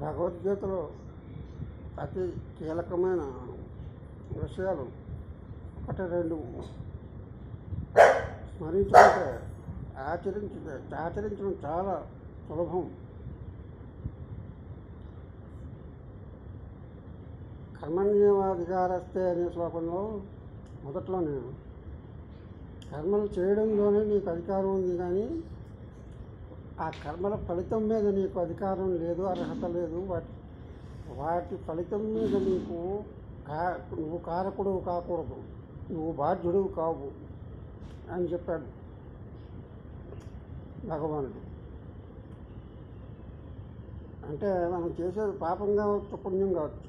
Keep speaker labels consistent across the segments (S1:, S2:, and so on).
S1: భగవద్గీతలో అతి కీలకమైన విషయాలు ఒకటి రెండు స్మరించుకుంటే ఆచరించే ఆచరించడం చాలా సులభం. కర్మణ్యవాధికారస్తే అనే శ్లోకంలో మొదట్లోనే కర్మలు చేయడంలోనే నీకు అధికారం ఉంది కానీ ఆ కర్మల ఫలితం మీద నీకు అధికారం లేదు అర్హత లేదు. వాటి వాటి ఫలితం మీద నీకు కా నువ్వు కారకుడు కాకూడదు. నువ్వు బాధ్యుడు కావు అని చెప్పాడు భగవానుడు. అంటే మనం చేసేది పాపం కావచ్చు పుణ్యం కావచ్చు.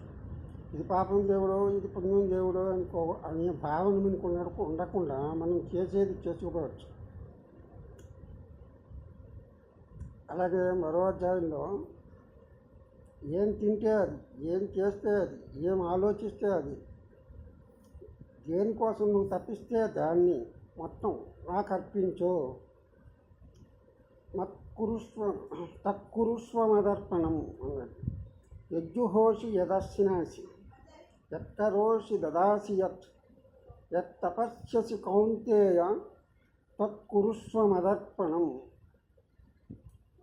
S1: ఇది పాపం దేవుడు ఇది పుణ్యం దేవుడు అనుకో అనే భావన మనకు ఉండకు- ఉండకుండా మనం చేసేది చేసుకోవచ్చు అలాగే మరో అధ్యాయంలో ఏం తింటే అది ఏం చేస్తే అది ఏం ఆలోచిస్తే అది దేనికోసం నువ్వు తప్పిస్తే దాన్ని మొత్తం నాకు అర్పించు. మత్కురుస్వ తక్కురుస్వమదర్పణం అన్నది యజ్జుహోషి యదశ్నాసి ఎత్తరోషి దదాసి యత్ యత్తపస్యసి కౌంతేయ తత్కురుస్వమదర్పణం.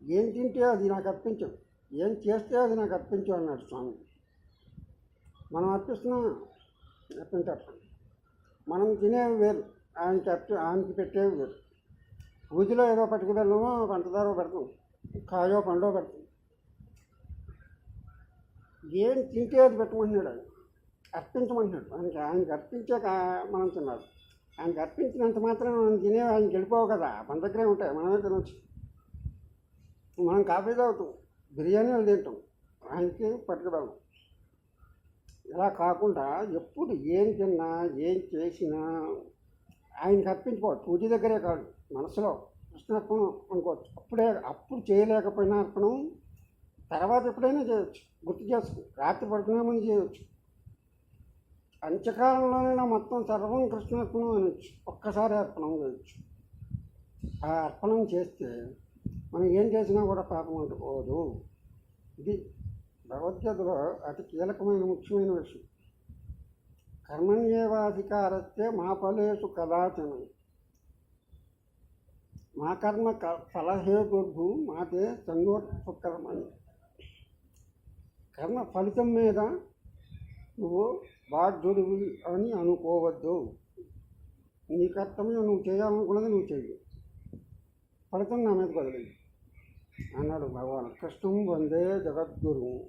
S1: ఏం తింటే అది నాకు అర్పించు. ఏం చేస్తే అది నాకు అర్పించు అన్నాడు స్వామి. మనం అర్పిస్తున్నాం అర్పించారు మనం తినేవి వేరు ఆయనకి అర్పి ఆయనకి పెట్టేవి వేరు. పూజలో ఏదో పట్టుకుదలమో పంచదారో పెడతాం కాయో పండో పెడతాం. ఏం తింటే అది పెట్టమంటున్నాడు ఆయన. అర్పించమంటున్నాడు. ఆయనకి ఆయనకి అర్పించాక మనం తిన్నాడు ఆయనకి అర్పించినంత మాత్రం మనం తినేవి ఆయనకి వెళ్ళిపోవు కదా. మన దగ్గరే ఉంటాయి మనమే తినవచ్చు మనం కాఫీ తాగుతాం బిర్యానీలు తింటాం ఆయనకి పట్టుకుదాం ఇలా కాకుండా ఎప్పుడు ఏం తిన్నా ఏం చేసినా ఆయనకి అర్పించుకోవచ్చు పూజ దగ్గరే కాదు మనసులో కృష్ణార్పణం అనుకోవచ్చు. అప్పుడే అప్పుడు చేయలేకపోయినా అర్పణం తర్వాత ఎప్పుడైనా చేయొచ్చు గుర్తు చేసుకుని రాత్రి పడుకునే ముందు చేయొచ్చు. అంత్యకాలంలోనైనా మొత్తం సర్వం కృష్ణార్పణం అనొచ్చు ఒక్కసారి అర్పణం చేయొచ్చు. ఆ అర్పణం చేస్తే మనం ఏం చేసినా కూడా పాపం అంటుకోదు ఇది భగవద్గీతలో అతి కీలకమైన ముఖ్యమైన విషయం. కర్మణ్యేవాధికారస్తే మా ఫలేషు కదాచన. మా కర్మ క- ఫలహేతుర్భు మాతే సంగోత్కర్మని కర్మ ఫలితం మీద నువ్వు బాధ్యుడివి అని అనుకోవద్దు. నీ కర్తవ్యం నువ్వు చేయాలనుకున్నది నువ్వు చెయ్యి. ఫలితం నా మీద వదిలేదు என்னோடய பகவான். கிருஷ்ணவும் வந்து ஜெகத்குருவும்